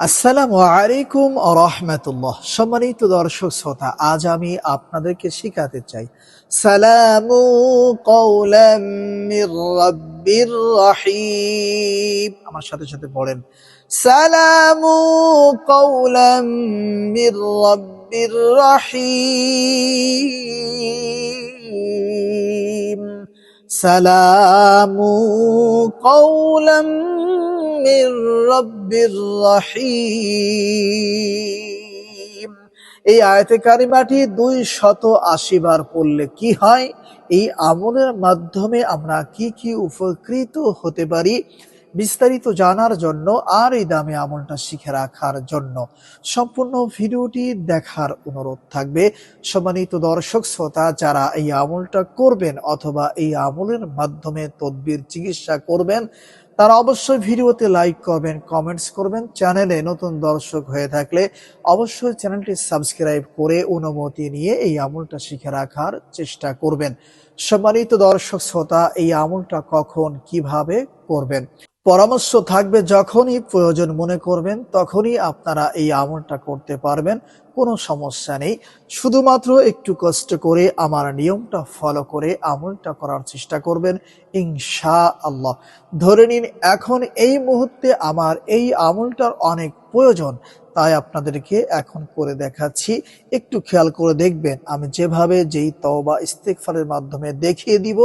আসসালামু আলাইকুম রহমতুল্লাহ। সম্মানিত দর্শক শ্রোতা, আজ আমি আপনাদেরকে শিখাতে চাই। সালামু রাব্বির রহিম। আমার সাথে সাথে পড়েন। সালামু মির রাব্বির রহিম। সালামু কৌলাম من رب الرحيم এই আয়াতে কারিমাটি দুই শত আশি বার পড়লে কি হয়? এই আমলের মাধ্যমে আমরা কি কি উপকৃত হতে পারি? বিস্তারিত জানার জন্য আর এই দামে আমলটা শিখে রাখার জন্য সম্পূর্ণ ভিডিওটি দেখার অনুরোধ থাকবে। সম্মানিত দর্শক, শ্রোতা, যারা এই আমলটা করবেন অথবা এই আমলের মাধ্যমে তদবির চিকিৎসা করবেন, তারা অবশ্যই ভিডিওতে লাইক করবেন কমেন্টস করবেন, চ্যানেলে নতুন দর্শক হয়ে থাকলে অবশ্যই চ্যানেলটি সাবস্ক্রাইব করে অনুমতি নিয়ে এই আমলটা শিখে রাখার চেষ্টা করবেন। সম্মানিত দর্শক, শ্রোতা, এই আমলটা কখন কীভাবে করবেন? পরামর্শ থাকবে যখনই প্রয়োজন মনে করবেন, তখনই আপনারা এই আমলটা করতে পারবেন, কোনো সমস্যা নেই। শুধুমাত্র একটু কষ্ট করে আমার নিয়মটা ফলো করে আমলটা করার চেষ্টা করবেন ইনশা আল্লাহ ধরে নিন, এখন এই মুহূর্তে আমার এই আমলটার অনেক প্রয়োজন তাই আপনাদেরকে এখন করে দেখাচ্ছি। একটু খেয়াল করে দেখবেন, আমি যেভাবে যেই তওবা ইস্তেকফারের মাধ্যমে দেখিয়ে দিব,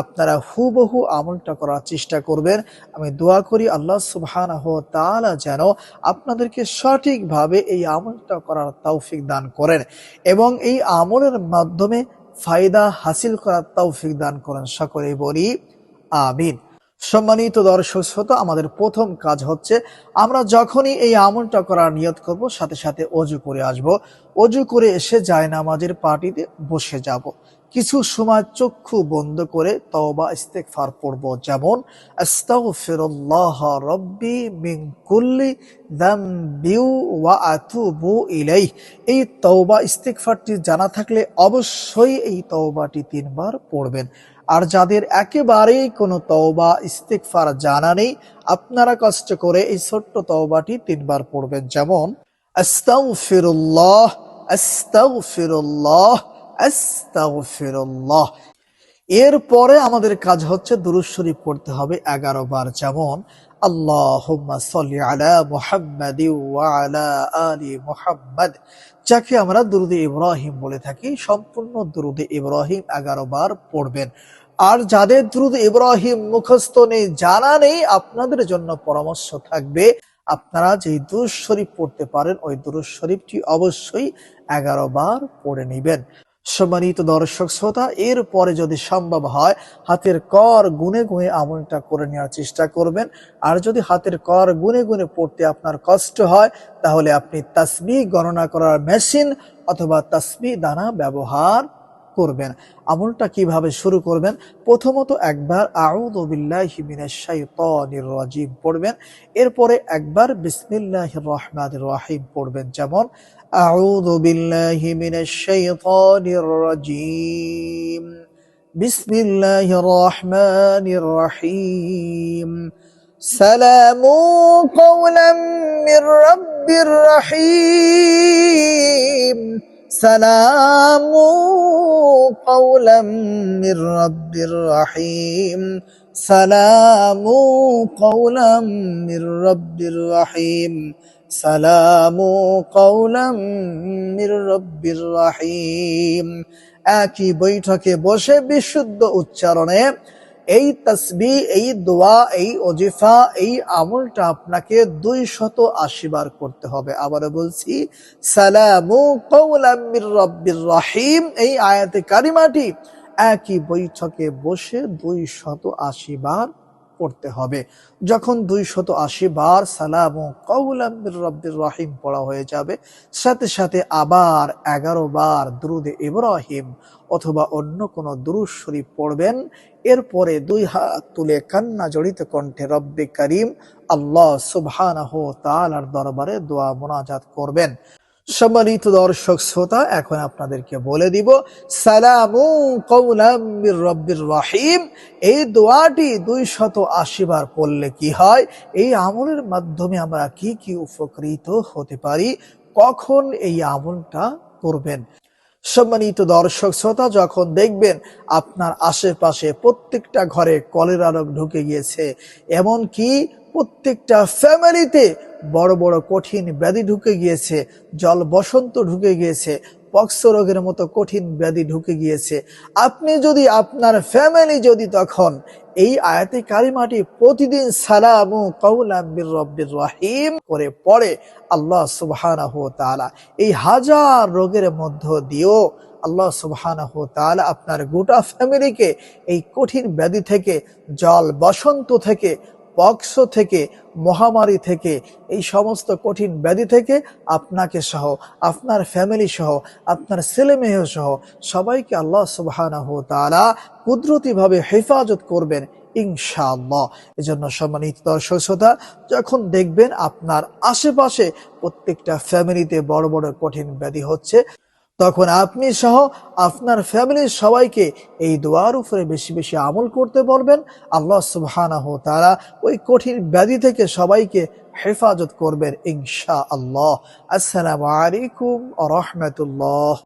আপনারা হুবহু আমলটা করার চেষ্টা করবেন। আমি দোয়া করি আল্লাহ সুবহানাহু তাআলা যেন আপনাদেরকে সঠিকভাবে এই আমলটা করার তৌফিক দান করেন এবং এই আমলের মাধ্যমে ফায়দা হাসিল করার তৌফিক দান করেন। সকলে বলি, আমিন। সম্মানিত দর্শক শ্রোতা, আমাদের প্রথম কাজ হচ্ছে, আমরা যখনই এই আমলটা করার নিয়ত করব, সাথে সাথে অজু করে আসব। অজু করে এসে যায় নামাজের পার্টিতে বসে যাব। কিছু সময় চক্ষু বন্ধ করে তওবা, ইস্তেগফার পড়ব। যেমন, আস্তাগফিরুল্লাহ রব্বি মিন কুল্লি যামবি ওয়া আতুবু ইলাইহ। এই তওবা, ইস্তেগফারটি জানা থাকলে অবশ্যই এই তওবাটি তিনবার পড়বেন। আর যাদের একেবারেই কোনো তওবা, ইস্তেগফার জানা নেই, আপনারা কষ্ট করে এই ছোট্ট তওবাটি তিনবার পড়বেন। যেমন, আস্তাগফিরুল্লাহ আস্তাগফিরুল্লাহ আস্তাগফিরুল্লাহ। এরপরে আমাদের কাজ হচ্ছে দুরূদ শরীফ পড়তে হবে এগারো বার। যেমন, আল্লাহুম্মা সাল্লি আলা মুহাম্মাদি ওয়া আলা আলি মুহাম্মাদ। যাকে আমরা দুরুদে ইব্রাহিম বলে থাকি, সম্পূর্ণ দুরুদে ইব্রাহিম এগারো বার পড়বেন। আর যাদের দ্রুদ ইব্রাহিম মুখস্থ নেই, জানা নেই, আপনাদের জন্য পরামর্শ থাকবে, আপনারা যে দুরুদ শরীফ পড়তে পারেন, ওই দুরুদ শরীফটি অবশ্যই এগারো বার পড়ে নেবেন। সম্মানিত দর্শক শ্রোতা এর পরে যদি সম্ভব হয়, হাতের কর গুনে গুনে আমলটা করে নেওয়ার চেষ্টা করবেন। আর যদি হাতের কর গুনে গুনে পড়তে আপনার কষ্ট হয়, তাহলে আপনি তাসবি গণনা করার মেশিন অথবা তাসবি দানা ব্যবহার করবেন আমলটা কিভাবে শুরু করবেন প্রথমত একবার আউযু বিল্লাহি মিনাশ শাইতানির রাজিম পড়বেন এরপরে একবার বিসমিল্লাহির রহমানির রহিম পড়বেন যেমন আউযু বিল্লাহি মিনাশ শাইতানির রাজিম বিসমিল্লাহির রহমানির রহিম سلام قولا من رب رحيم سلام قولا من رب رحيم سلام قولا من رب رحيم سلام قولا من رب رحيم একই বৈঠকে বসে বিশুদ্ধ উচ্চারণে এই তসবি, এই দোয়া, এই অজিফা এই আমলটা আপনাকে দুই শত আশিবার করতে হবে। আবারও বলছি, সালামু রহিম। এই আয়াতে কারিমাটি একই বৈঠকে বসে দুই শত আশি বার পড়তে হবে। যখন দুই শত আশি বার সালাম ও কৌলাম রব্বির রহিম পড়া হয়ে যাবে, সাথে সাথে আবার এগারো বার দ্রুদে ইব্রাহিম অথবা অন্য কোনো দুরুদ শরীফ পড়বেন। এরপরে দুই হাত তুলে কান্না জড়িত কণ্ঠে রব্বে করিম আল্লাহ সুবহানাহু দরবারে দোয়া মোনাজাত করবেন। সম্মানিত দর্শক শ্রোতা, এখন আপনাদেরকে বলে দিব, সালামু এই দোয়াটি দুই শত আশি বার পড়লে কি হয়? এই আমলের মাধ্যমে আমরা কি কি উপকৃত হতে পারি? কখন এই আমলটা করবেন? সম্মানিত দর্শক শ্রোতা, যখন দেখবেন আপনার আশেপাশে প্রত্যেকটা ঘরে কলেরা রোগ ঢুকে গিয়েছে এমন কি প্রত্যেকটা ফ্যামিলিতে বড় বড় কঠিন ব্যাধি ঢুকে গিয়েছে, জল বসন্ত ঢুকে গিয়েছে, পক্স রোগের মতো কঠিন ব্যাধি ঢুকে গিয়েছে। আপনি যদি আপনার ফ্যামিলি যদি তখন এই আয়াতে কারিমাটি প্রতিদিন সালামু কৌলাম বির রব্বির রহিম করে পড়ে, আল্লাহ সুবহানাহু এই হাজার রোগের মধ্য দিয়েও আল্লাহ সুবহানাহু আপনার গোটা ফ্যামিলিকে এই কঠিন ব্যাধি থেকে, জল বসন্ত থেকে পক্স থেকে, মহামারী থেকে, এই সমস্ত কঠিন ব্যাধি থেকে আপনাকে সহ, আপনার ফ্যামিলি সহ, আপনার ছেলে মেয়ে সহ, সবাইকে আল্লাহ ওয়া তাআলা কুদরতিভাবে হেফাজত করবেন ইনশাআল্লাহ। এজন্য সম্মানিত দর্শক শ্রোতা, যখন দেখবেন আপনার আশেপাশে প্রত্যেকটা ফ্যামিলিতে বড় বড় কঠিন ব্যাধি হচ্ছে তখন আপনি সহ আপনার ফ্যামিলির সবাইকে এই দোয়ার উপরে বেশি বেশি আমল করতে বলবেন। আল্লাহ সুবহানাহ তারা ওই কঠিন ব্যাধি থেকে সবাইকে হেফাজত করবেন ইনশা আল্লাহ আসসালামু আলাইকুম রাহমাতুল্লাহ।